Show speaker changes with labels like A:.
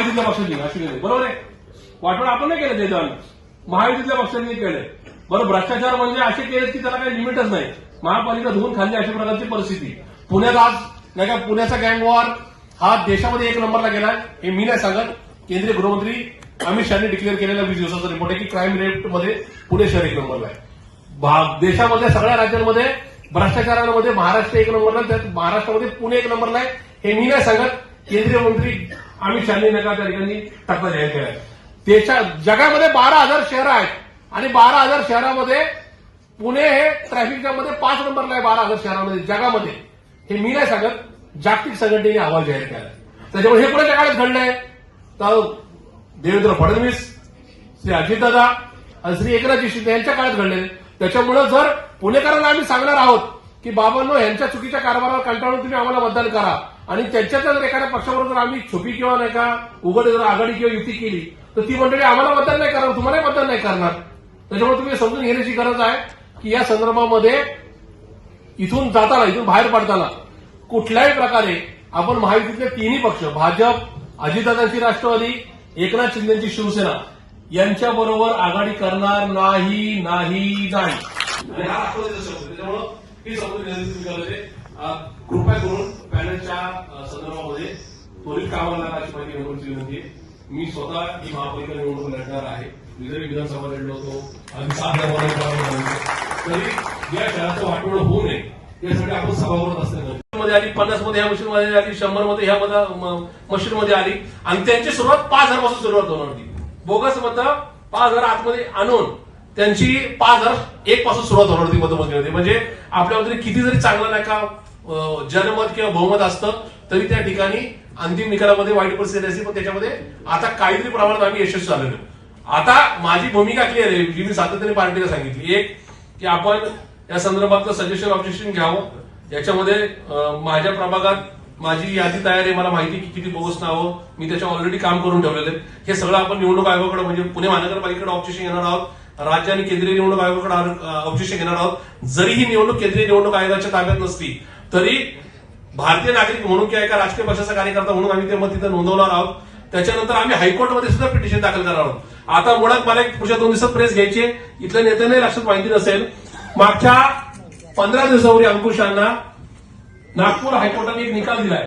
A: महायुतीतल्या पक्षांनी अशी केले बरोबर आहे? वाटवण आपण नाही केलं ते महायुतीतल्या पक्षांनी केलंय बरं भ्रष्टाचार म्हणजे असे केले की त्याला काही लिमिटच नाही. महापालिका धुवून खाल्ली अशा प्रकारची परिस्थिती. पुण्यात आज नाही का पुण्याचा गँग वॉर हा देशामध्ये एक नंबरला गेलाय. हे मी नाही सांगत. केंद्रीय गृहमंत्री अमित शहानी डिक्लेअर केलेला वीस दिवसाचा रिपोर्ट आहे की क्राईम रेटमध्ये पुणे शहर एक नंबरला आहे. देशामध्ये सगळ्या राज्यांमध्ये भ्रष्टाचारामध्ये महाराष्ट्र एक नंबरला त्यात महाराष्ट्रामध्ये पुणे एक नंबरला आहे. हे मी नाही सांगत. केंद्रीय मंत्री आम्ही शहानी नका त्या ठिकाणी तक्ता जाहीर केलाय त्याच्या जगामध्ये बारा हजार शहरं आहेत. आणि बारा हजार शहरामध्ये पुणे हे ट्रॅफिकच्या मध्ये पाच नंबरला आहे बारा हजार शहरामध्ये जगामध्ये. हे मी नाही सांगत जागतिक संघटनेने अहवाल जाहीर केला त्याच्यामुळे हे कुणाच्या काळात घडलंय. तर देवेंद्र फडणवीस श्री अजितदादा आणि श्री एकनाथजी शिंदे यांच्या काळात घडलेले. त्याच्यामुळे जर पुणेकरांना आम्ही सांगणार आहोत की बाबांनो यांच्या चुकीच्या कारभारावर कंटाळून तुम्ही आम्हाला मतदान करा आणि त्यांच्याच जर एखाद्या पक्षाबरोबर जर आम्ही छुपी किंवा नाही का उघड जर आघाडी किंवा युती केली तर ती मंडळी आम्हाला मतदान नाही करणार तुम्हालाही मतदान नाही करणार. त्याच्यामुळे तुम्ही समजून घेण्याची गरज आहे की या संदर्भामध्ये इथून जाताना इथून बाहेर पडताना कुठल्याही प्रकारे आपण महायुतीतले तिन्ही पक्ष भाजप अजितदादांची राष्ट्रवादी एकनाथ शिंदेची शिवसेना यांच्या बरोबर आघाडी करणार नाही नाही नाही. त्याच्यामुळं ही समजून घेण्याची गरज आहे. कृपया करून पॅनलच्या संदर्भामध्ये त्वरित कामाला लागा अशी माहिती निवडणूकची विनंती आहे मी स्वतः ही महापालिका निवडणूक लढणार आहे. विदर्भ विधानसभा लढलो होतो. आम्ही सात जमाने तरी या शहराचं वाटवण होऊ नये यासाठी आपण सभागृहात असते मध्ये आली पन्नासमध्ये ह्या मशीन मध्ये आली शंभरमध्ये ह्या मशीन मध्ये आली. आणि त्यांची सुरुवात पाच हजारपासून सुरुवात होणार होती. बोगस मतं पाच हजार आतमध्ये आणून त्यांची पाच हजार एक पासून सुरुवात होणार होती मतमोजणी म्हणजे आपल्यामध्ये किती जरी चांगला नाही का जनमत किंवा बहुमत असतं तरी त्या ठिकाणी अंतिम निकालामध्ये वाईट परिस्थिती असते पण त्याच्यामध्ये आता काहीतरी प्रमाणात आम्ही यशस्वी झालेलो आता माझी भूमिका क्लिअर आहे जी मी सातत्याने पार्टीला सांगितली. एक की आपण या संदर्भातलं सजेशन ऑब्जेक्शन घ्यावं. याच्यामध्ये माझ्या प्रभागात माझी यादी तयार आहे मला माहिती की किती बोगस नावं. मी त्याच्यावर ऑलरेडी काम करून ठेवलेलं आहे. हे सगळं आपण निवडणूक आयोगाकडे म्हणजे पुणे महानगरपालिकेकडे ऑब्जेक्शन घेणार आहोत. राज्य आणि केंद्रीय निवडणूक आयोगाकडे ऑब्जेक्शन घेणार आहोत. जरी ही निवडणूक केंद्रीय निवडणूक आयोगाच्या ताब्यात नसली तरी भारतीय नागरिक म्हणून किंवा एका राजकीय पक्षाचा कार्यकर्ता म्हणून आम्ही ते मत तिथं नोंदवणार आहोत. त्याच्यानंतर आम्ही हायकोर्टमध्ये सुद्धा पिटिशन दाखल करणार आहोत. आता मुळात मला एक पुढच्या दोन दिवसात प्रेस घ्यायची आहे. इथल्या नेत्यांनाही लक्षात माहिती नसेल. मागच्या पंधरा दिवसापूर्वी अंकुशांना नागपूर हायकोर्टाने एक निकाल दिलाय.